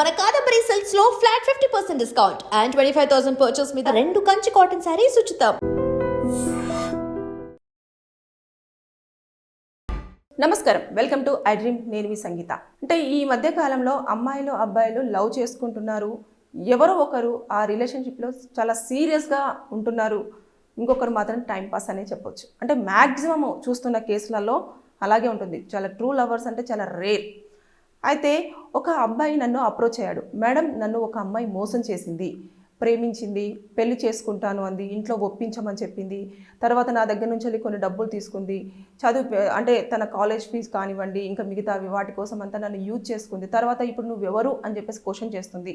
మన కాదంబరి సెల్స్ లో flat fifty percent discount and twenty five thousand purchase మీద రెండు కంచి కాటన్ శారీస్ ఉచితం నమస్కారం వెల్కమ్ టు ఐ డ్రీమ్ నేను మీ సంగీత అంటే ఈ మధ్య కాలంలో అమ్మాయిలు అబ్బాయిలు లవ్ చేసుకుంటున్నారు ఎవరో ఒకరు ఆ రిలేషన్షిప్లో చాలా సీరియస్గా ఉంటున్నారు ఇంకొకరు మాత్రం టైంపాస్ అనే చెప్పొచ్చు అంటే మ్యాక్సిమం చూస్తున్న కేసులలో అలాగే ఉంటుంది చాలా ట్రూ లవర్స్ అంటే చాలా రేర్ అయితే ఒక అబ్బాయి నన్ను అప్రోచ్ అయ్యాడు మేడం నన్ను ఒక అమ్మాయి మోసం చేసింది ప్రేమించింది పెళ్లి చేసుకుంటాను అంది ఇంట్లో ఒప్పించమని చెప్పింది తర్వాత నా దగ్గర నుంచి వెళ్ళి కొన్ని డబ్బులు తీసుకుంది చదువు అంటే తన కాలేజ్ ఫీజు కానివ్వండి ఇంకా మిగతా వాటి కోసం అంతా నన్ను యూజ్ చేసుకుంది తర్వాత ఇప్పుడు నువ్వెవరు అని చెప్పేసి క్వశ్చన్ చేస్తుంది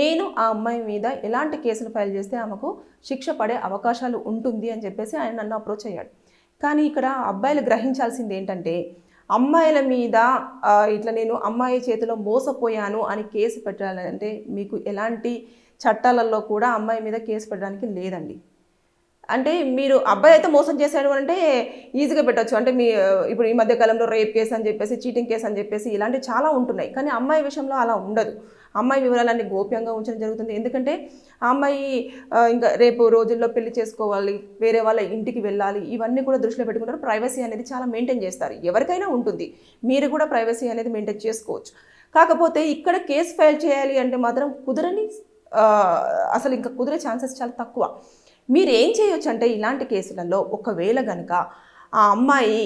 నేను ఆ అమ్మాయి మీద ఎలాంటి కేసులు ఫైల్ చేస్తే ఆమెకు శిక్ష పడే అవకాశాలు ఉంటుంది అని చెప్పేసి ఆయన నన్ను అప్రోచ్ అయ్యాడు కానీ ఇక్కడ అబ్బాయిలు గ్రహించాల్సింది ఏంటంటే అమ్మాయిల మీద ఇట్లా నేను అమ్మాయి చేతిలో మోసపోయాను అని కేసు పెట్టాలంటే మీకు ఎలాంటి చట్టాలలో కూడా అమ్మాయి మీద కేసు పెట్టడానికి లేదండి అంటే మీరు అబ్బాయి అయితే మోసం చేశాడు అంటే ఈజీగా పెట్టచ్చు అంటే మీ ఇప్పుడు ఈ మధ్య కాలంలో రేప్ కేసు అని చెప్పేసి చీటింగ్ కేసు అని చెప్పేసి ఇలాంటివి చాలా ఉంటున్నాయి కానీ అమ్మాయి విషయంలో అలా ఉండదు అమ్మాయి వివరాలన్నీ గోప్యంగా ఉంచడం జరుగుతుంది ఎందుకంటే ఆ అమ్మాయి ఇంకా రేపు రోజుల్లో పెళ్లి చేసుకోవాలి వేరే వాళ్ళ ఇంటికి వెళ్ళాలి ఇవన్నీ కూడా దృష్టిలో పెట్టుకుంటారు ప్రైవసీ అనేది చాలా మెయింటైన్ చేస్తారు ఎవరికైనా ఉంటుంది మీరు కూడా ప్రైవసీ అనేది మెయింటైన్ చేసుకోవచ్చు కాకపోతే ఇక్కడ కేసు ఫైల్ చేయాలి అంటే మాత్రం కుదరని అసలు ఇంకా కుదిరే ఛాన్సెస్ చాలా తక్కువ మీరు ఏం చేయొచ్చు అంటే ఇలాంటి కేసులలో ఒకవేళ కనుక ఆ అమ్మాయి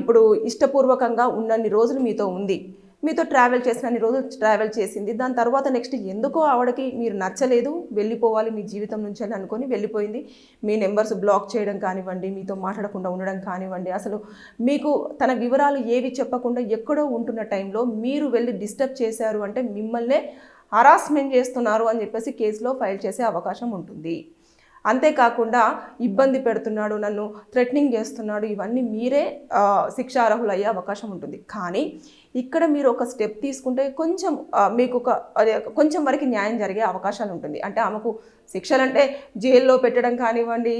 ఇప్పుడు ఇష్టపూర్వకంగా ఉన్నన్ని రోజులు మీతో ఉంది మీతో ట్రావెల్ చేసిన అన్ని రోజులు ట్రావెల్ చేసింది దాని తర్వాత నెక్స్ట్ ఎందుకో ఆవిడకి మీరు నచ్చలేదు వెళ్ళిపోవాలి మీ జీవితం నుంచి అని అనుకొని వెళ్ళిపోయింది మీ నెంబర్స్ బ్లాక్ చేయడం కానివ్వండి మీతో మాట్లాడకుండా ఉండడం కానివ్వండి అసలు మీకు తన వివరాలు ఏవి చెప్పకుండా ఎక్కడో ఉంటున్న టైంలో మీరు వెళ్ళి డిస్టర్బ్ చేశారు అంటే మిమ్మల్నే హరాస్మెంట్ చేస్తున్నారు అని చెప్పేసి కేసులో ఫైల్ చేసే అవకాశం ఉంటుంది అంతేకాకుండా ఇబ్బంది పెడుతున్నాడు నన్ను థ్రెటనింగ్ చేస్తున్నాడు ఇవన్నీ మీరే శిక్షార్హులయ్యే అవకాశం ఉంటుంది కానీ ఇక్కడ మీరు ఒక స్టెప్ తీసుకుంటే కొంచెం మీకు ఒక కొంచెం వరకు న్యాయం జరిగే అవకాశాలు ఉంటుంది అంటే ఆమెకు శిక్షలు అంటే జైల్లో పెట్టడం కానివ్వండి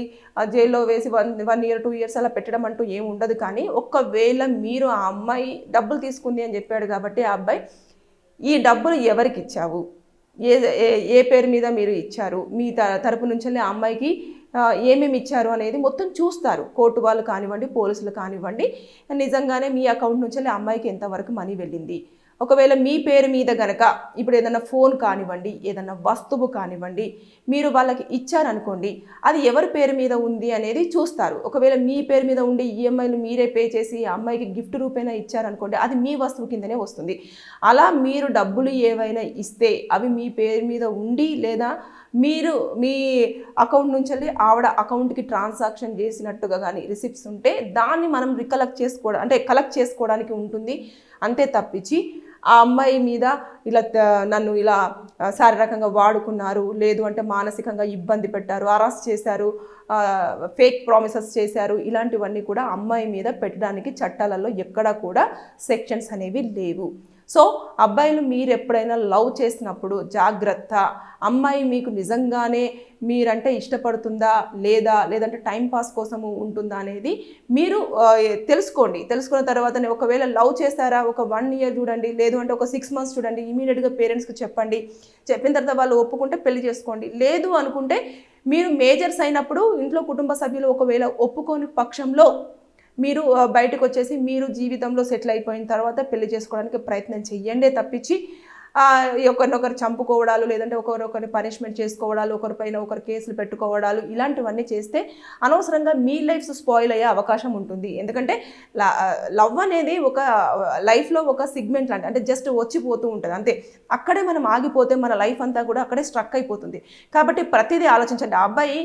జైల్లో వేసి one one year two years అలా పెట్టడం అంటూ ఏమి ఉండదు కానీ ఒకవేళ మీరు ఆ అమ్మాయి డబ్బులు తీసుకుంది అని చెప్పాడు కాబట్టి ఆ అబ్బాయి ఈ డబ్బులు ఎవరికి ఇచ్చావు ఏ ఏ పేరు మీద మీరు ఇచ్చారు మీ త తరపు నుంచి ఆ అమ్మాయికి ఏమేమి ఇచ్చారు అనేది మొత్తం చూస్తారు కోర్టు వాళ్ళు కానివ్వండి పోలీసులు కానివ్వండి నిజంగానే మీ అకౌంట్ నుంచి అమ్మాయికి ఎంతవరకు మనీ వెళ్ళింది ఒకవేళ మీ పేరు మీద గనక ఇప్పుడు ఏదైనా ఫోన్ కానివ్వండి ఏదైనా వస్తువు కానివ్వండి మీరు వాళ్ళకి ఇచ్చారనుకోండి అది ఎవరి పేరు మీద ఉంది అనేది చూస్తారు ఒకవేళ మీ పేరు మీద ఉండి ఈఎంఐలు మీరే పే చేసి అమ్మాయికి గిఫ్ట్ రూపేనా ఇచ్చారనుకోండి అది మీ వస్తువు కిందనే వస్తుంది అలా మీరు డబ్బులు ఏవైనా ఇస్తే అవి మీ పేరు మీద ఉండి లేదా మీరు మీ అకౌంట్ నుంచి వెళ్ళి ఆవిడ అకౌంట్కి ట్రాన్సాక్షన్ చేసినట్టుగా కానీ రిసిప్ట్స్ ఉంటే దాన్ని మనం రికలెక్ట్ చేసుకోవడం అంటే కలెక్ట్ చేసుకోవడానికి ఉంటుంది అంతే తప్పించి ఆ అమ్మాయి మీద ఇలా నన్ను ఇలా శారీరకంగా వాడుకున్నారు లేదు అంటే మానసికంగా ఇబ్బంది పెట్టారు అరెస్ట్ చేశారు ఫేక్ ప్రామిసెస్ చేశారు ఇలాంటివన్నీ కూడా అమ్మాయి మీద పెట్టడానికి చట్టాలలో ఎక్కడా కూడా సెక్షన్స్ అనేవి లేవు సో అబ్బాయిలు మీరు ఎప్పుడైనా లవ్ చేసినప్పుడు జాగ్రత్త అమ్మాయి మీకు నిజంగానే మీరంటే ఇష్టపడుతుందా లేదా లేదంటే టైంపాస్ కోసము ఉంటుందా అనేది మీరు తెలుసుకోండి తెలుసుకున్న తర్వాత ఒకవేళ లవ్ చేస్తారా ఒక వన్ ఇయర్ చూడండి లేదు అంటే ఒక సిక్స్ మంత్స్ చూడండి ఇమీడియట్గా పేరెంట్స్కి చెప్పండి చెప్పిన తర్వాత వాళ్ళు ఒప్పుకుంటే పెళ్లి చేసుకోండి లేదు అనుకుంటే మీరు మేజర్స్ అయినప్పుడు ఇంట్లో కుటుంబ సభ్యులు ఒకవేళ ఒప్పుకోని పక్షంలో మీరు బయటకు వచ్చేసి మీరు జీవితంలో సెటిల్ అయిపోయిన తర్వాత పెళ్లి చేసుకోవడానికి ప్రయత్నం చెయ్యండి తప్పించి ఒకరినొకరు చంపుకోవడాలు లేదంటే ఒకరొకరిని పనిష్మెంట్ చేసుకోవడాలు ఒకరిపైన ఒకరు కేసులు పెట్టుకోవడాలు ఇలాంటివన్నీ చేస్తే అనవసరంగా మీ లైఫ్ స్పాయిల్ అయ్యే అవకాశం ఉంటుంది ఎందుకంటే లవ్ అనేది ఒక లైఫ్లో ఒక సిగ్మెంట్ లాంటి అంటే జస్ట్ వచ్చిపోతూ ఉంటుంది అంతే అక్కడే మనం ఆగిపోతే మన లైఫ్ అంతా కూడా అక్కడే స్ట్రక్ అయిపోతుంది కాబట్టి ప్రతిదీ ఆలోచించండి అబ్బాయి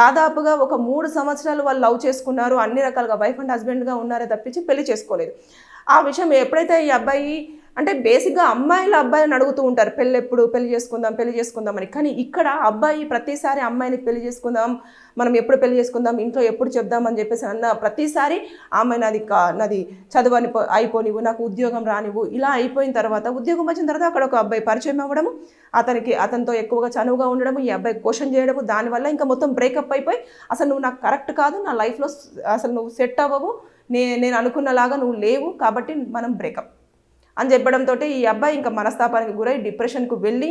దాదాపుగా ఒక మూడు సంవత్సరాలు వాళ్ళు లవ్ చేసుకున్నారు అన్ని రకాలుగా వైఫ్ అండ్ హస్బెండ్గా ఉన్నారే తప్పించి పెళ్లి చేసుకోలేదు ఆ విషయం ఎప్పుడైతే ఈ అబ్బాయి అంటే బేసిక్గా అమ్మాయిలు అబ్బాయిని అడుగుతూ ఉంటారు పెళ్ళి ఎప్పుడు పెళ్లి చేసుకుందాం పెళ్లి చేసుకుందాం అని కానీ ఇక్కడ అబ్బాయి ప్రతిసారి అమ్మాయిని పెళ్లి చేసుకుందాం మనం ఎప్పుడు పెళ్లి చేసుకుందాం ఇంట్లో ఎప్పుడు చెప్దాం అని చెప్పేసి అన్న ప్రతిసారి ఆమె నాది కా నాది చదువని అయిపోనివ్వు నాకు ఉద్యోగం రానివ్వు ఇలా అయిపోయిన తర్వాత ఉద్యోగం వచ్చిన తర్వాత అక్కడ ఒక అబ్బాయి పరిచయం అవ్వడము అతనికి అతనితో ఎక్కువగా చనువుగా ఉండడము ఈ అబ్బాయి క్వశ్చన్ చేయడము దానివల్ల ఇంకా మొత్తం బ్రేకప్ అయిపోయి అసలు నువ్వు నాకు కరెక్ట్ కాదు నా లైఫ్లో అసలు నువ్వు సెట్ అవ్వవు నే నేను అనుకున్నలాగా నువ్వు లేవు కాబట్టి మనం బ్రేకప్ అని చెప్పడంతో ఈ అబ్బాయి ఇంకా మనస్తాపానికి గురై డిప్రెషన్కు వెళ్ళి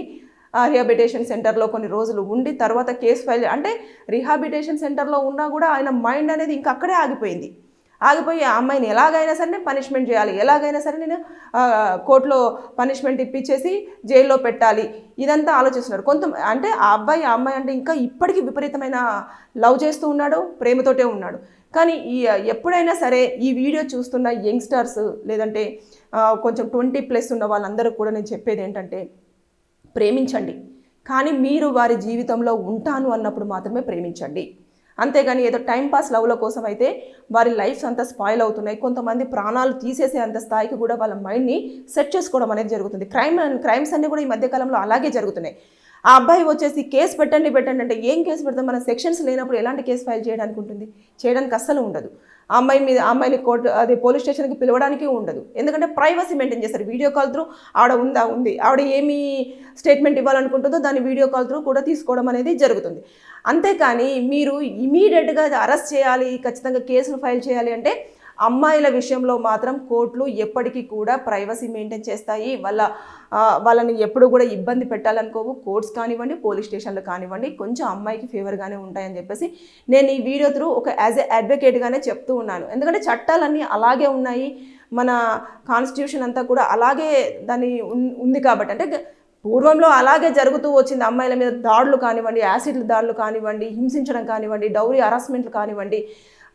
రిహాబిటేషన్ సెంటర్లో కొన్ని రోజులు ఉండి తర్వాత కేసు ఫైల్ అంటే రిహాబిటేషన్ సెంటర్లో ఉన్నా కూడా ఆయన మైండ్ అనేది ఇంకా అక్కడే ఆగిపోయింది ఆగిపోయి ఆ అమ్మాయిని ఎలాగైనా సరే నేను పనిష్మెంట్ చేయాలి ఎలాగైనా సరే నేను కోర్టులో పనిష్మెంట్ ఇప్పించేసి జైల్లో పెట్టాలి ఇదంతా ఆలోచిస్తున్నారు కొంత అంటే ఆ అబ్బాయి ఆ అమ్మాయి అంటే ఇంకా ఇప్పటికీ విపరీతమైన లవ్ చేస్తూ ఉన్నాడు ప్రేమతోటే ఉన్నాడు కానీ ఈ ఎప్పుడైనా సరే ఈ వీడియో చూస్తున్న యంగ్స్టర్స్ లేదంటే కొంచెం ట్వంటీ ప్లస్ ఉన్న వాళ్ళందరూ కూడా నేను చెప్పేది ఏంటంటే ప్రేమించండి కానీ మీరు వారి జీవితంలో ఉంటాను అన్నప్పుడు మాత్రమే ప్రేమించండి అంతేగాని ఏదో టైంపాస్ లవ్ల కోసం అయితే వారి లైఫ్స్ అంతా స్పాయిల్ అవుతున్నాయి కొంతమంది ప్రాణాలు తీసేసే అంత స్థాయికి కూడా వాళ్ళ మైండ్ని సెట్ చేసుకోవడం అనేది జరుగుతుంది క్రైమ్ క్రైమ్స్ అన్నీ కూడా ఈ మధ్యకాలంలో అలాగే జరుగుతున్నాయి ఆ అబ్బాయి వచ్చేసి కేసు పెట్టండి పెట్టండి అంటే ఏం కేసు పెడతాం మన సెక్షన్స్ లేనప్పుడు ఎలాంటి కేసు ఫైల్ చేయడానికి ఉంటుంది చేయడానికి అస్సలు ఉండదు అమ్మాయి మీద అమ్మాయిని కోర్టు అది పోలీస్ స్టేషన్కి పిలవడానికి ఉండదు ఎందుకంటే ప్రైవసీ మెయింటైన్ చేస్తారు వీడియో కాల్ త్రూ ఆవిడ ఉందా ఉంది ఆవిడ ఏమి స్టేట్మెంట్ ఇవ్వాలనుకుంటుందో దాన్ని వీడియో కాల్ త్రూ కూడా తీసుకోవడం అనేది జరుగుతుంది అంతేకాని మీరు ఇమీడియట్గా అరెస్ట్ చేయాలి ఖచ్చితంగా కేసులు ఫైల్ చేయాలి అంటే అమ్మాయిల విషయంలో మాత్రం కోర్టులు ఎప్పటికీ కూడా ప్రైవసీ మెయింటైన్ చేస్తాయి వాళ్ళ వాళ్ళని ఎప్పుడు కూడా ఇబ్బంది పెట్టాలనుకోవు కోర్ట్స్ కానివ్వండి పోలీస్ స్టేషన్లు కానివ్వండి కొంచెం అమ్మాయికి ఫేవర్గానే ఉంటాయని చెప్పేసి నేను ఈ వీడియో త్రూ ఒక యాజ్ ఎ అడ్వకేట్గానే చెప్తూ ఉన్నాను ఎందుకంటే చట్టాలన్నీ అలాగే ఉన్నాయి మన కాన్స్టిట్యూషన్ అంతా కూడా అలాగే దాని ఉంది కాబట్టి అంటే పూర్వంలో అలాగే జరుగుతూ వచ్చింది అమ్మాయిల మీద దాడులు కానివ్వండి యాసిడ్లు దాడులు కానివ్వండి హింసించడం కానివ్వండి డౌరీ హరాస్మెంట్లు కానివ్వండి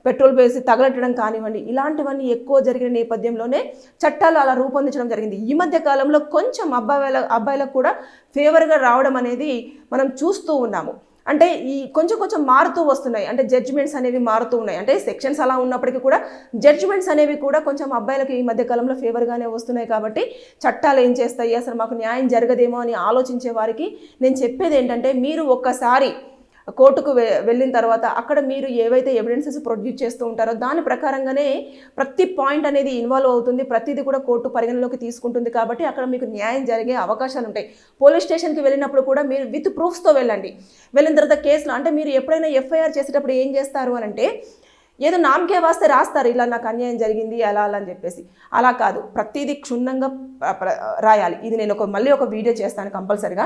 పెట్రోల్ వేసి తగలెట్టడం కానివ్వండి ఇలాంటివన్నీ ఎక్కువ జరిగిన నేపథ్యంలోనే చట్టాలు అలా రూపొందించడం జరిగింది ఈ మధ్య కాలంలో కొంచెం అబ్బాయిల అబ్బాయిలకు కూడా ఫేవర్గా రావడం అనేది మనం చూస్తూ ఉన్నాము అంటే ఈ కొంచెం కొంచెం మారుతూ వస్తున్నాయి అంటే జడ్జిమెంట్స్ అనేవి మారుతూ ఉన్నాయి అంటే సెక్షన్స్ అలా ఉన్నప్పటికీ కూడా జడ్జిమెంట్స్ అనేవి కూడా కొంచెం అబ్బాయిలకు ఈ మధ్యకాలంలో ఫేవర్గానే వస్తున్నాయి కాబట్టి చట్టాలు ఏం చేస్తాయి అసలు మాకు న్యాయం జరగదేమో అని ఆలోచించే వారికి నేను చెప్పేది ఏంటంటే మీరు ఒక్కసారి కోర్టుకు వెళ్ళిన తర్వాత అక్కడ మీరు ఏవైతే ఎవిడెన్సెస్ ప్రొడ్యూస్ చేస్తూ ఉంటారో దాని ప్రకారంగానే ప్రతి పాయింట్ అనేది ఇన్వాల్వ్ అవుతుంది ప్రతిదీ కూడా కోర్టు పరిగణలోకి తీసుకుంటుంది కాబట్టి అక్కడ మీకు న్యాయం జరిగే అవకాశాలు ఉంటాయి పోలీస్ స్టేషన్కి వెళ్ళినప్పుడు కూడా మీరు విత్ ప్రూఫ్స్తో వెళ్ళండి వెళ్ళిన తర్వాత కేసులో అంటే మీరు ఎప్పుడైనా ఎఫ్ఐఆర్ చేసేటప్పుడు ఏం చేస్తారు అని అంటే ఏదో నామకే వాస్తే రాస్తారు ఇలా నాకు అన్యాయం జరిగింది అలా అలా అని చెప్పేసి అలా కాదు ప్రతిదీ క్షుణ్ణంగా రాయాలి ఇది నేను ఒక మళ్ళీ ఒక వీడియో చేస్తాను కంపల్సరిగా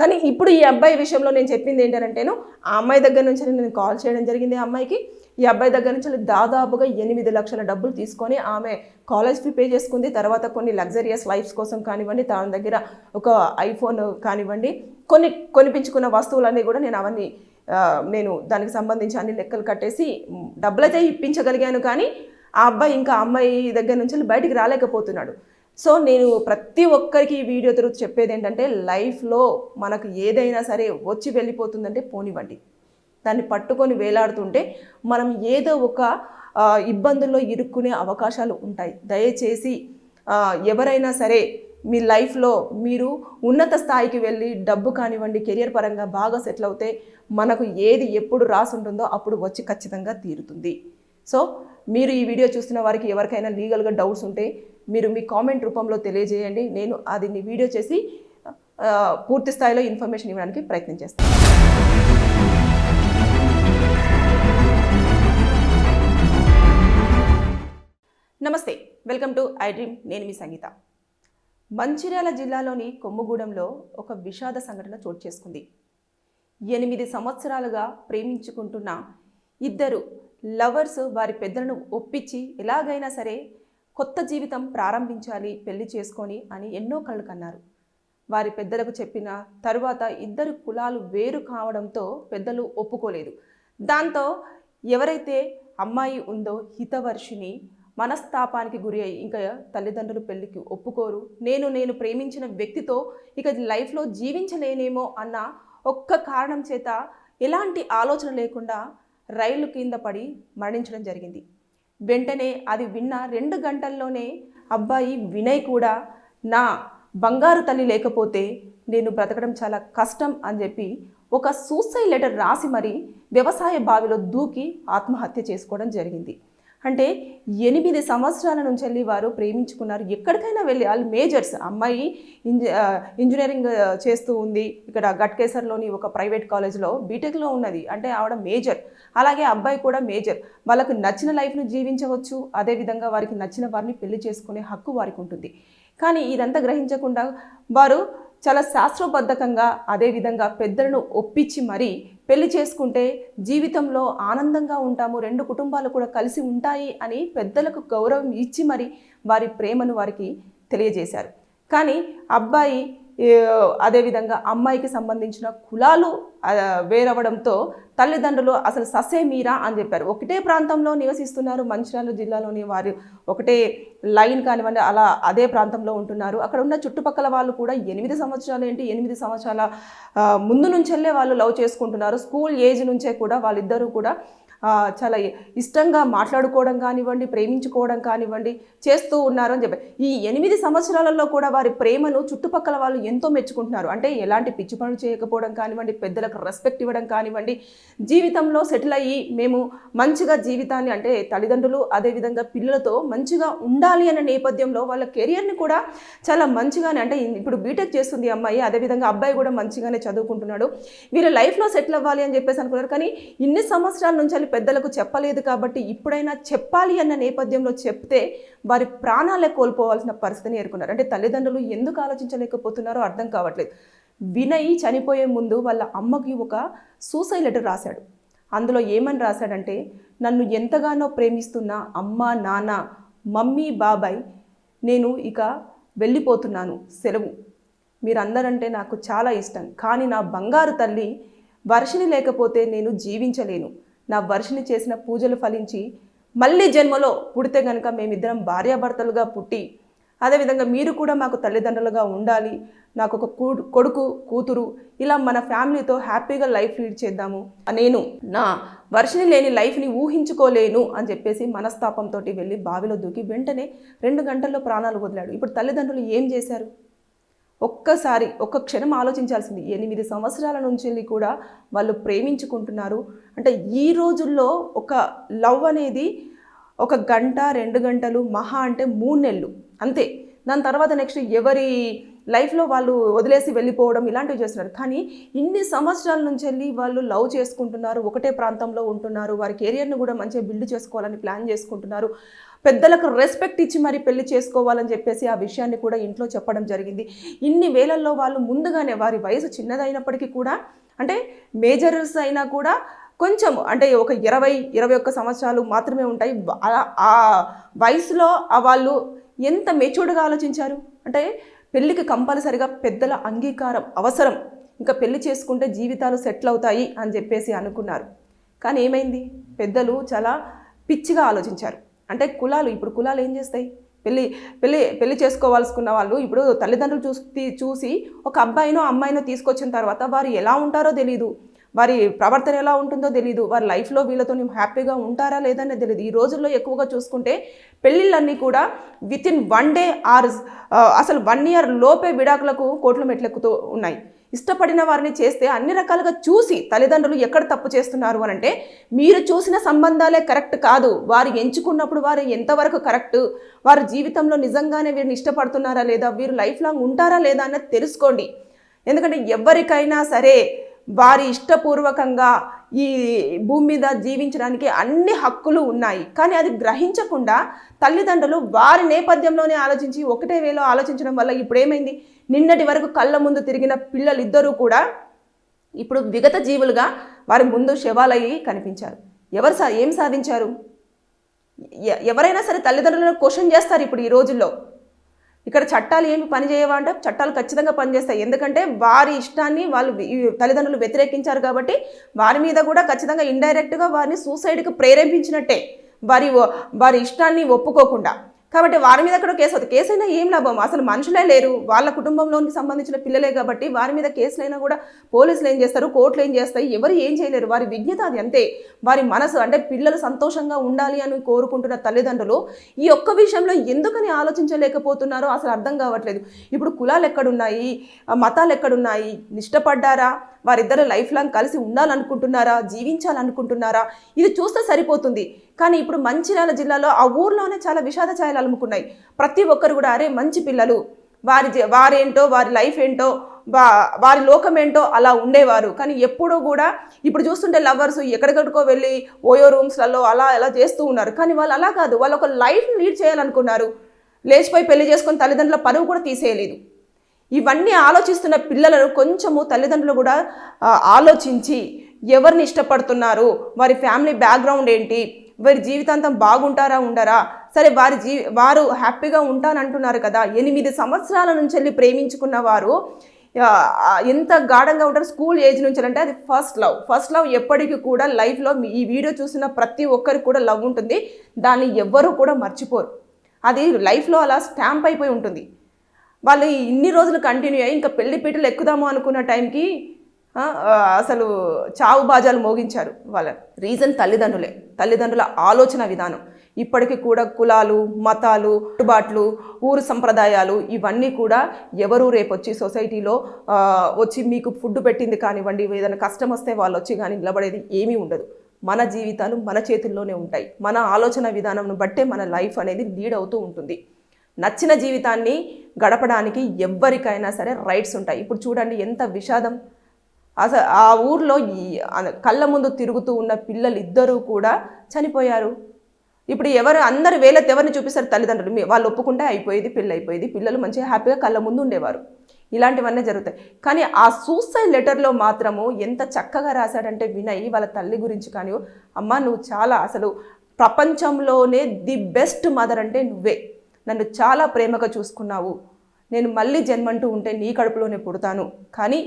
కానీ ఇప్పుడు ఈ అబ్బాయి విషయంలో నేను చెప్పింది ఏంటంటేను ఆ అమ్మాయి దగ్గర నుంచి నేను కాల్ చేయడం జరిగింది ఆ అమ్మాయికి ఈ అబ్బాయి దగ్గర నుంచి దాదాపుగా ఎనిమిది లక్షల డబ్బులు తీసుకొని ఆమె కాలేజ్ ఫీ పే చేసుకుంది తర్వాత కొన్ని లగ్జరియస్ లైఫ్స్ కోసం కానివ్వండి తన దగ్గర ఒక ఐఫోన్ కానివ్వండి కొన్ని కొనిపించుకున్న వస్తువులన్నీ కూడా నేను అవన్నీ నేను దానికి సంబంధించి అన్ని లెక్కలు కట్టేసి డబ్బులైతే ఇప్పించగలిగాను కానీ ఆ అబ్బాయి ఇంకా అమ్మాయి దగ్గర నుంచి బయటికి రాలేకపోతున్నాడు సో నేను ప్రతి ఒక్కరికి ఈ వీడియో తరువాత చెప్పేది ఏంటంటే లైఫ్లో మనకు ఏదైనా సరే వచ్చి వెళ్ళిపోతుందంటే పోనివ్వండి దాన్ని పట్టుకొని వేలాడుతుంటే మనం ఏదో ఒక ఇబ్బందుల్లో ఇరుక్కునే అవకాశాలు ఉంటాయి దయచేసి ఎవరైనా సరే మీ లైఫ్లో మీరు ఉన్నత స్థాయికి వెళ్ళి డబ్బు కానివ్వండి కెరియర్ పరంగా బాగా సెటిల్ అవుతే మనకు ఏది ఎప్పుడు రాసి ఉంటుందో అప్పుడు వచ్చి ఖచ్చితంగా తీరుతుంది సో మీరు ఈ వీడియో చూస్తున్న వారికి ఎవరికైనా లీగల్గా డౌట్స్ ఉంటే మీరు మీ కామెంట్ రూపంలో తెలియజేయండి నేను అది వీడియో చేసి పూర్తి స్థాయిలో ఇన్ఫర్మేషన్ ఇవ్వడానికి ప్రయత్నం చేస్తాను నమస్తే వెల్కమ్ టు ఐ డ్రీమ్ నేను మీ సంగీత మంచిర్యాల జిల్లాలోని కొమ్ముగూడెంలో ఒక విషాద సంఘటన చోటు చేసుకుంది ఎనిమిది సంవత్సరాలుగా ప్రేమించుకుంటున్న ఇద్దరు లవర్స్ వారి పెద్దలను ఒప్పించి ఎలాగైనా సరే కొత్త జీవితం ప్రారంభించాలి పెళ్లి చేసుకొని అని ఎన్నో కళ్ళు కన్నారు వారి పెద్దలకు చెప్పిన తరువాత ఇద్దరు కులాలు వేరు కావడంతో పెద్దలు ఒప్పుకోలేదు దాంతో ఎవరైతే అమ్మాయి ఉందో హితవర్షిని మనస్తాపానికి గురి అయ్యి ఇంకా తల్లిదండ్రులు పెళ్లికి ఒప్పుకోరు నేను నేను ప్రేమించిన వ్యక్తితో ఇక లైఫ్లో జీవించలేనేమో అన్న ఒక్క కారణం చేత ఎలాంటి ఆలోచన లేకుండా రైలు కింద పడి మరణించడం జరిగింది వెంటనే అది విన్న రెండు గంటల్లోనే అబ్బాయి వినయ్ కూడా నా బంగారు తల్లి లేకపోతే నేను బ్రతకడం చాలా కష్టం అని చెప్పి ఒక సూసైడ్ లెటర్ రాసి మరీ వ్యవసాయ బావిలో దూకి ఆత్మహత్య చేసుకోవడం జరిగింది అంటే ఎనిమిది సంవత్సరాల నుంచి వెళ్ళి వారు ప్రేమించుకున్నారు ఎక్కడికైనా వెళ్ళి వాళ్ళు మేజర్స్ అమ్మాయి ఇంజ ఇంజనీరింగ్ చేస్తూ ఉంది ఇక్కడ గట్కేసర్లోని ఒక ప్రైవేట్ కాలేజ్లో బీటెక్లో ఉన్నది అంటే ఆవిడ మేజర్ అలాగే అబ్బాయి కూడా మేజర్ వాళ్ళకు నచ్చిన లైఫ్ను జీవించవచ్చు అదేవిధంగా వారికి నచ్చిన వారిని పెళ్లి చేసుకునే హక్కు వారికి ఉంటుంది కానీ ఇదంతా గ్రహించకుండా వారు చాలా శాస్త్రబద్ధకంగా అదేవిధంగా పెద్దలను ఒప్పించి మరీ పెళ్లి చేసుకుంటే జీవితంలో ఆనందంగా ఉంటాము రెండు కుటుంబాలు కూడా కలిసి ఉంటాయి అని పెద్దలకు గౌరవం ఇచ్చి మరి వారి ప్రేమను వారికి తెలియజేశారు కానీ అబ్బాయి అదేవిధంగా అమ్మాయికి సంబంధించిన కులాలు వేరవడంతో తల్లిదండ్రులు అసలు ససే మీరా అని చెప్పారు ఒకటే ప్రాంతంలో నివసిస్తున్నారు మంచిర్యాల జిల్లాలోని వారు ఒకటే లైన్ కానివ్వండి అలా అదే ప్రాంతంలో ఉంటున్నారు అక్కడ ఉన్న చుట్టుపక్కల వాళ్ళు కూడా ఎనిమిది సంవత్సరాలు ఏంటి ఎనిమిది సంవత్సరాల ముందు నుంచెల్లే వాళ్ళు లవ్ చేసుకుంటున్నారు స్కూల్ ఏజ్ నుంచే కూడా వాళ్ళిద్దరూ కూడా చాలా ఇష్టంగా మాట్లాడుకోవడం కానివ్వండి ప్రేమించుకోవడం కానివ్వండి చేస్తూ ఉన్నారు అని చెప్పి ఈ ఎనిమిది సంవత్సరాలలో కూడా వారి ప్రేమను చుట్టుపక్కల వాళ్ళు ఎంతో మెచ్చుకుంటున్నారు అంటే ఎలాంటి పిచ్చి పనులు చేయకపోవడం కానివ్వండి పెద్దలకు రెస్పెక్ట్ ఇవ్వడం కానివ్వండి జీవితంలో సెటిల్ అయ్యి మేము మంచిగా జీవితాన్ని అంటే తల్లిదండ్రులు అదేవిధంగా పిల్లలతో మంచిగా ఉండాలి అనే నేపథ్యంలో వాళ్ళ కెరియర్ని కూడా చాలా మంచిగానే అంటే ఇప్పుడు బీటెక్ చేస్తుంది అమ్మాయి అదేవిధంగా అబ్బాయి కూడా మంచిగానే చదువుకుంటున్నాడు వీరు లైఫ్లో సెటిల్ అవ్వాలి అని చెప్పేసి అనుకున్నారు కానీ ఇన్ని సంవత్సరాల నుంచి పెద్దలకు చెప్పలేదు కాబట్టి ఇప్పుడైనా చెప్పాలి అన్న నేపథ్యంలో చెప్తే వారి ప్రాణాలే కోల్పోవాల్సిన పరిస్థితిని ఎదుర్కొన్నారు అంటే తల్లిదండ్రులు ఎందుకు ఆలోచించలేకపోతున్నారో అర్థం కావట్లేదు వినయ్ చనిపోయే ముందు వాళ్ళ అమ్మకి ఒక సూసైడ్ లెటర్ రాశాడు అందులో ఏమని రాశాడంటే నన్ను ఎంతగానో ప్రేమిస్తున్న అమ్మ నాన్న మమ్మీ బాబాయ్ నేను ఇక వెళ్ళిపోతున్నాను సెలవు మీరందరంటే నాకు చాలా ఇష్టం కానీ నా బంగారు తల్లి వర్షిణి లేకపోతే నేను జీవించలేను నా వర్షిని చేసిన పూజలు ఫలించి మళ్ళీ జన్మలో పుడితే గనుక మేమిద్దరం భార్యాభర్తలుగా పుట్టి అదేవిధంగా మీరు కూడా మాకు తల్లిదండ్రులుగా ఉండాలి నాకు ఒక కొడుకు కూతురు ఇలా మన ఫ్యామిలీతో హ్యాపీగా లైఫ్ లీడ్ చేద్దాము నేను నా వర్షిని లేని లైఫ్ని ఊహించుకోలేను అని చెప్పేసి మనస్తాపంతో వెళ్ళి బావిలో దూకి వెంటనే రెండు గంటల్లో ప్రాణాలు వదిలాడు ఇప్పుడు తల్లిదండ్రులు ఏం చేశారు ఒక్కసారి ఒక్క క్షణం ఆలోచించాల్సింది ఎనిమిది సంవత్సరాల నుంచి కూడా వాళ్ళు ప్రేమించుకుంటున్నారు అంటే ఈ రోజుల్లో ఒక లవ్ అనేది ఒక గంట రెండు గంటలు మహా అంటే మూడు నెలలు అంతే దాని తర్వాత నెక్స్ట్ ఎవరి లైఫ్లో వాళ్ళు వదిలేసి వెళ్ళిపోవడం ఇలాంటివి చేస్తున్నారు కానీ ఇన్ని సంవత్సరాల నుంచి వెళ్ళి వాళ్ళు లవ్ చేసుకుంటున్నారు ఒకటే ప్రాంతంలో ఉంటున్నారు వారి కెరియర్ని కూడా మంచిగా బిల్డ్ చేసుకోవాలని ప్లాన్ చేసుకుంటున్నారు పెద్దలకు రెస్పెక్ట్ ఇచ్చి మరి పెళ్లి చేసుకోవాలని చెప్పేసి ఆ విషయాన్ని కూడా ఇంట్లో చెప్పడం జరిగింది ఇన్ని వేలల్లో వాళ్ళు ముందుగానే వారి వయసు చిన్నదైనప్పటికీ కూడా అంటే మేజర్స్ అయినా కూడా కొంచెం అంటే ఒక ఇరవై ఇరవై ఒక్క సంవత్సరాలు మాత్రమే ఉంటాయి ఆ వయసులో వాళ్ళు ఎంత మెచ్యూర్డ్గా ఆలోచించారు అంటే పెళ్లికి కంపల్సరిగా పెద్దల అంగీకారం అవసరం ఇంకా పెళ్లి చేసుకుంటే జీవితాలు సెటిల్ అవుతాయి అని చెప్పేసి అనుకున్నారు కానీ ఏమైంది పెద్దలు చాలా పిచ్చిగా ఆలోచించారు అంటే కులాలు ఇప్పుడు కులాలు ఏం చేస్తాయి పెళ్ళి పెళ్ళి పెళ్లి చేసుకోవాల్సుకున్న వాళ్ళు ఇప్పుడు తల్లిదండ్రులు చూసి చూసి ఒక అబ్బాయినో అమ్మాయినో తీసుకొచ్చిన తర్వాత వారు ఎలా ఉంటారో తెలియదు వారి ప్రవర్తన ఎలా ఉంటుందో తెలియదు వారి లైఫ్లో వీళ్ళతో హ్యాపీగా ఉంటారా లేదనే తెలియదు ఈ రోజుల్లో ఎక్కువగా చూసుకుంటే పెళ్ళిళ్ళన్నీ కూడా with in one day or అసలు వన్ ఇయర్ లోపే విడాకులకు కోట్లు మెట్లెక్కుతూ ఉన్నాయి ఇష్టపడిన వారిని చేస్తే అన్ని రకాలుగా చూసి తల్లిదండ్రులు ఎక్కడ తప్పు చేస్తున్నారు అని అంటే మీరు చూసిన సంబంధాలే కరెక్ట్ కాదు వారు ఎంచుకున్నప్పుడు వారు ఎంతవరకు కరెక్ట్ వారు జీవితంలో నిజంగానే వీరిని ఇష్టపడుతున్నారా లేదా వీరు లైఫ్ లాంగ్ ఉంటారా లేదా అన్నది తెలుసుకోండి ఎందుకంటే ఎవరికైనా సరే వారి ఇష్టపూర్వకంగా ఈ భూమి మీద జీవించడానికి అన్ని హక్కులు ఉన్నాయి కానీ అది గ్రహించకుండా తల్లిదండ్రులు వారి నేపథ్యంలోనే ఆలోచించి ఒకటే వేలో ఆలోచించడం వల్ల ఇప్పుడు ఏమైంది నిన్నటి వరకు కళ్ళ ముందు తిరిగిన పిల్లలిద్దరూ కూడా ఇప్పుడు విగత జీవులుగా వారి ముందు శవాలయ్యి కనిపించారు ఎవరు సా ఏం సాధించారు ఎవరైనా సరే తల్లిదండ్రులను క్వశ్చన్ చేస్తారు ఇప్పుడు ఈ రోజుల్లో ఇక్కడ చట్టాలు ఏమి పని అంటే చట్టాలు ఖచ్చితంగా పనిచేస్తాయి ఎందుకంటే వారి ఇష్టాన్ని వాళ్ళు తల్లిదండ్రులు వ్యతిరేకించారు కాబట్టి వారి మీద కూడా ఖచ్చితంగా ఇండైరెక్ట్గా వారిని సూసైడ్కి ప్రేరేపించినట్టే వారి వారి ఇష్టాన్ని ఒప్పుకోకుండా కాబట్టి వారి మీద కూడా కేసు కేసు కేసైనా ఏం లాభం అసలు మనుషులే లేరు వాళ్ళ కుటుంబంలోనికి సంబంధించిన పిల్లలే కాబట్టి వారి మీద కేసులైనా కూడా పోలీసులు ఏం చేస్తారు కోర్టులు ఏం చేస్తాయి ఎవరు ఏం చేయలేరు వారి విజ్ఞత అది అంతే వారి మనసు అంటే పిల్లలు సంతోషంగా ఉండాలి అని కోరుకుంటున్న తల్లిదండ్రులు ఈ ఒక్క విషయంలో ఎందుకని ఆలోచించలేకపోతున్నారో అసలు అర్థం కావట్లేదు ఇప్పుడు కులాలు ఎక్కడున్నాయి మతాలు ఎక్కడున్నాయి నిష్టపడ్డారా వారిద్దరు లైఫ్ లాంగ్ కలిసి ఉండాలనుకుంటున్నారా జీవించాలనుకుంటున్నారా ఇది చూస్తే సరిపోతుంది కానీ ఇప్పుడు మంచిర్యాల జిల్లాలో ఆ ఊర్లోనే చాలా విషాద ఛాయలు అలుముకున్నాయి ప్రతి ఒక్కరు కూడా అరే మంచి పిల్లలు వారి వారేంటో వారి లైఫ్ ఏంటో వా వారి లోకం ఏంటో అలా ఉండేవారు కానీ ఎప్పుడూ కూడా ఇప్పుడు చూస్తుంటే లవర్స్ ఎక్కడికక్కడికో వెళ్ళి ఓయో రూమ్స్లలో అలా అలా చేస్తూ ఉన్నారు కానీ వాళ్ళు అలా కాదు వాళ్ళు ఒక లైఫ్ లీడ్ చేయాలనుకున్నారు లేచిపోయి పెళ్లి చేసుకొని తల్లిదండ్రుల పరువు కూడా తీసేయలేదు ఇవన్నీ ఆలోచిస్తున్న పిల్లలను కొంచెము తల్లిదండ్రులు కూడా ఆలోచించి ఎవరిని ఇష్టపడుతున్నారు వారి ఫ్యామిలీ బ్యాక్గ్రౌండ్ ఏంటి వారి జీవితాంతం బాగుంటారా ఉండరా సరే వారి జీ వారు హ్యాపీగా ఉంటానంటున్నారు కదా ఎనిమిది సంవత్సరాల నుంచి వెళ్ళి ప్రేమించుకున్న వారు ఎంత గాఢంగా ఉంటారు స్కూల్ ఏజ్ నుంచి అంటే అది ఫస్ట్ లవ్ ఫస్ట్ లవ్ ఎప్పటికీ కూడా లైఫ్లో ఈ వీడియో చూసిన ప్రతి ఒక్కరికి కూడా లవ్ ఉంటుంది దాన్ని ఎవ్వరూ కూడా మర్చిపోరు అది లైఫ్లో అలా స్టాంప్ అయిపోయి ఉంటుంది వాళ్ళు ఇన్ని రోజులు కంటిన్యూ అయ్యి ఇంకా పెళ్లి పీటలు ఎక్కుదాము అనుకున్న టైంకి అసలు చావు బాజాలు మోగించారు వాళ్ళ రీజన్ తల్లిదండ్రులే తల్లిదండ్రుల ఆలోచన విధానం ఇప్పటికీ కూడా కులాలు మతాలు కట్టుబాట్లు ఊరు సంప్రదాయాలు ఇవన్నీ కూడా ఎవరు రేపు వచ్చి సొసైటీలో వచ్చి మీకు ఫుడ్ పెట్టింది కానివ్వండి ఏదైనా కష్టం వస్తే వాళ్ళు వచ్చి కానీ నిలబడేది ఏమీ ఉండదు మన జీవితాలు మన చేతుల్లోనే ఉంటాయి మన ఆలోచన విధానంను బట్టే మన లైఫ్ అనేది లీడ్ అవుతూ ఉంటుంది నచ్చిన జీవితాన్ని గడపడానికి ఎవ్వరికైనా సరే రైట్స్ ఉంటాయి ఇప్పుడు చూడండి ఎంత విషాదం అసలు ఆ ఊర్లో కళ్ళ ముందు తిరుగుతూ ఉన్న పిల్లలు ఇద్దరూ కూడా చనిపోయారు ఇప్పుడు ఎవరు అందరు వేలెత్తి ఎవరిని చూపిస్తారు తల్లిదండ్రులు వాళ్ళు ఒప్పుకుంటే అయిపోయేది పెళ్ళి అయిపోయేది పిల్లలు మంచిగా హ్యాపీగా కళ్ళ ముందు ఉండేవారు ఇలాంటివన్నీ జరుగుతాయి కానీ ఆ సూసైడ్ లెటర్లో మాత్రము ఎంత చక్కగా రాశాడంటే వినయ్ వాళ్ళ తల్లి గురించి కానీ అమ్మ నువ్వు చాలా అసలు ప్రపంచంలోనే ది బెస్ట్ మదర్ అంటే నువ్వే నన్ను చాలా ప్రేమగా చూసుకున్నావు నేను మళ్ళీ జన్మంటూ ఉంటే నీ కడుపులోనే పుడతాను కానీ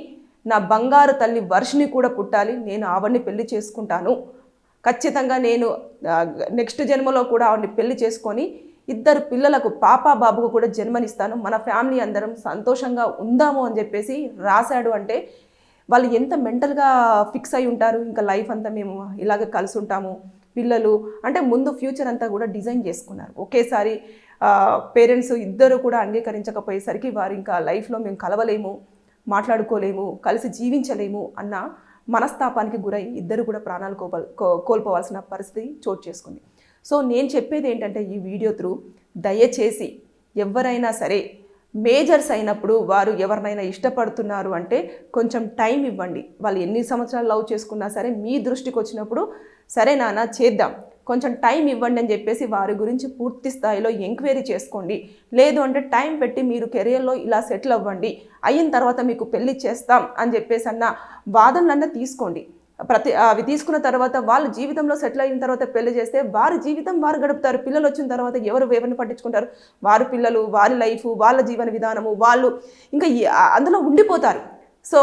నా బంగారు తల్లి వర్షిని కూడా పుట్టాలి నేను ఆవిడ్ని పెళ్లి చేసుకుంటాను ఖచ్చితంగా నేను నెక్స్ట్ జన్మలో కూడా ఆవిడ్ని పెళ్లి చేసుకొని ఇద్దరు పిల్లలకు పాప బాబుకు కూడా జన్మనిస్తాను మన ఫ్యామిలీ అందరం సంతోషంగా ఉందాము అని చెప్పేసి రాశాడు అంటే వాళ్ళు ఎంత మెంటల్గా ఫిక్స్ అయి ఉంటారు ఇంకా లైఫ్ అంతా మేము ఇలాగ కలిసి ఉంటాము పిల్లలు అంటే ముందు ఫ్యూచర్ అంతా కూడా డిజైన్ చేసుకున్నారు ఒకేసారి పేరెంట్స్ ఇద్దరు కూడా అంగీకరించకపోయేసరికి వారు ఇంకా లైఫ్లో మేము కలవలేము మాట్లాడుకోలేము కలిసి జీవించలేము అన్న మనస్తాపానికి గురై ఇద్దరు కూడా ప్రాణాలు కోపల్ కోల్పోవాల్సిన పరిస్థితి చోటు చేసుకుంది సో నేను చెప్పేది ఏంటంటే ఈ వీడియో త్రూ దయచేసి ఎవరైనా సరే మేజర్స్ అయినప్పుడు వారు ఎవరినైనా ఇష్టపడుతున్నారు అంటే కొంచెం టైం ఇవ్వండి వాళ్ళు ఎన్ని సంవత్సరాలు లవ్ చేసుకున్నా సరే మీ దృష్టికి వచ్చినప్పుడు సరే నాన్న చేద్దాం కొంచెం టైం ఇవ్వండి అని చెప్పేసి వారి గురించి పూర్తి స్థాయిలో ఎంక్వైరీ చేసుకోండి లేదు అంటే టైం పెట్టి మీరు కెరియర్లో ఇలా సెటిల్ అవ్వండి అయిన తర్వాత మీకు పెళ్లి చేస్తాం అని చెప్పేసి అన్న వాదనలన్నా తీసుకోండి ప్రతి అవి తీసుకున్న తర్వాత వాళ్ళ జీవితంలో సెటిల్ అయిన తర్వాత పెళ్లి చేస్తే వారి జీవితం వారు గడుపుతారు పిల్లలు వచ్చిన తర్వాత ఎవరు ఎవరిని పట్టించుకుంటారు వారి పిల్లలు వారి లైఫ్ వాళ్ళ జీవన విధానము వాళ్ళు ఇంకా అందులో ఉండిపోతారు సో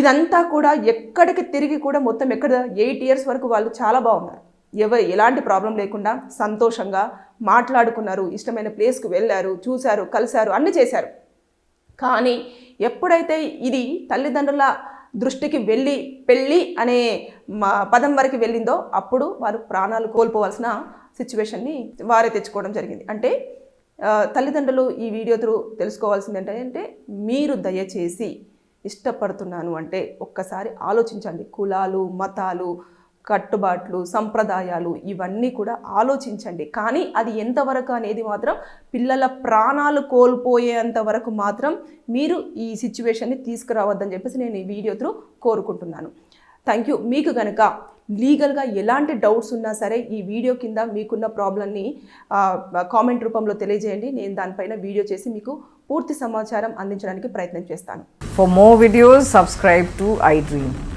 ఇదంతా కూడా ఎక్కడికి తిరిగి కూడా మొత్తం ఎక్కడ ఎయిట్ ఇయర్స్ వరకు వాళ్ళు చాలా బాగున్నారు ఎవ ఎలాంటి ప్రాబ్లం లేకుండా సంతోషంగా మాట్లాడుకున్నారు ఇష్టమైన ప్లేస్కి వెళ్ళారు చూశారు కలిశారు అన్నీ చేశారు కానీ ఎప్పుడైతే ఇది తల్లిదండ్రుల దృష్టికి వెళ్ళి పెళ్ళి అనే మా పదం వరకు వెళ్ళిందో అప్పుడు వారు ప్రాణాలు కోల్పోవాల్సిన సిచ్యువేషన్ని వారే తెచ్చుకోవడం జరిగింది అంటే తల్లిదండ్రులు ఈ వీడియో త్రూ తెలుసుకోవాల్సింది ఏంటంటే మీరు దయచేసి ఇష్టపడుతున్నాను అంటే ఒక్కసారి ఆలోచించండి కులాలు మతాలు కట్టుబాట్లు సంప్రదాయాలు ఇవన్నీ కూడా ఆలోచించండి కానీ అది ఎంతవరకు అనేది మాత్రం పిల్లల ప్రాణాలు కోల్పోయేంత వరకు మాత్రం మీరు ఈ సిచ్యువేషన్ని తీసుకురావద్దని చెప్పేసి నేను ఈ వీడియో త్రూ కోరుకుంటున్నాను థ్యాంక్ యూ మీకు కనుక లీగల్గా ఎలాంటి డౌట్స్ ఉన్నా సరే ఈ వీడియో కింద మీకున్న ప్రాబ్లమ్ని కామెంట్ రూపంలో తెలియజేయండి నేను దానిపైన వీడియో చేసి మీకు పూర్తి సమాచారం అందించడానికి ప్రయత్నం చేస్తాను for more videos subscribe to iDream